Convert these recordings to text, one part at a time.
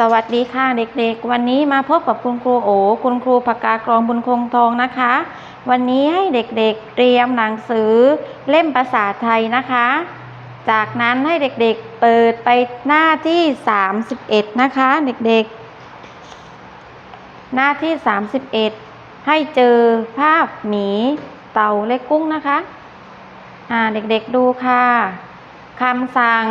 สวัสดีค่ะเด็กๆ วันนี้มาพบกับคุณครูโอ คุณครูปากกากรองบุญคงทองนะคะ วันนี้ให้เด็กๆ เตรียมหนังสือเล่มภาษาไทยนะคะ จากนั้นให้เด็กๆ เปิดไปหน้าที่ 31 นะคะเด็กๆ หน้าที่ 31 ให้เจอภาพหมีเต่าและกุ้งนะคะ อ่าเด็กๆดูค่ะคำสั่ง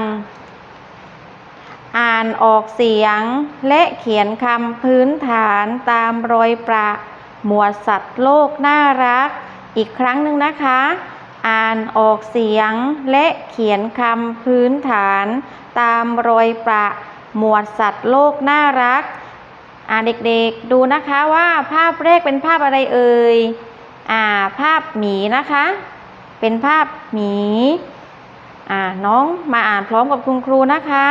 อ่านออกเสียง และเขียนคำพื้นฐานตามรอยประ หมวดสัตว์โลกน่ารัก อีกครั้งหนึ่งนะคะ อ่านออกเสียง และเขียนคำพื้นฐาน ตามรอยประ หมวดสัตว์โลกน่ารัก อ่าเด็กๆดูนะคะว่าภาพแรกเป็นภาพอะไรเอ่ยอ่าภาพหมีนะคะ เป็นภาพหมีอ่าน้องมาอ่านพร้อมกับคุณครูนะคะ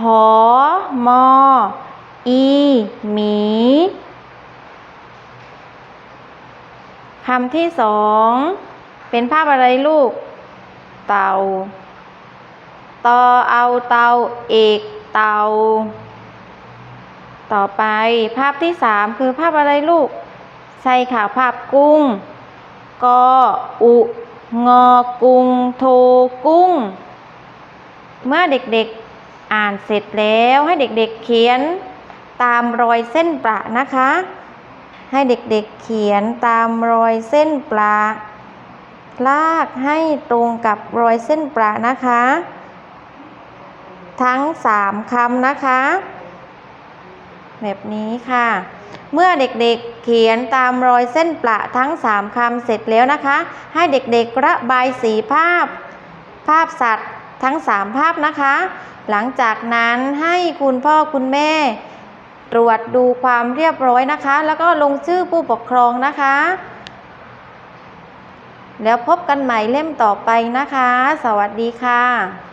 หอมอ อีหมี คำที่สอง เป็นภาพอะไรลูก เต่าตอเอาเตาเอกเต่าต่อไปภาพที่สามคือภาพอะไรลูก ใช่ค่ะภาพกุ้ง กออุงอ กุง โท กุ้ง เมื่อเด็กๆ อ่านเสร็จแล้วให้เด็กๆเขียนตามรอยเส้นประนะคะ ให้เด็กๆเขียนตามรอยเส้นประลากให้ตรงกับรอยเส้นประนะคะ ทั้งสามคำนะคะ แบบนี้ค่ะ เมื่อเด็กๆเขียนตามรอยเส้นประทั้งสามคำเสร็จแล้วนะคะ ให้เด็กๆระบายสีภาพ ภาพสัตว์ ทั้งสามภาพนะคะ หลังจากนั้นให้คุณพ่อคุณแม่ ตรวจดูความเรียบร้อยนะคะ แล้วก็ลงชื่อผู้ปกครองนะคะ แล้วพบกันใหม่เล่มต่อไปนะคะ สวัสดีค่ะ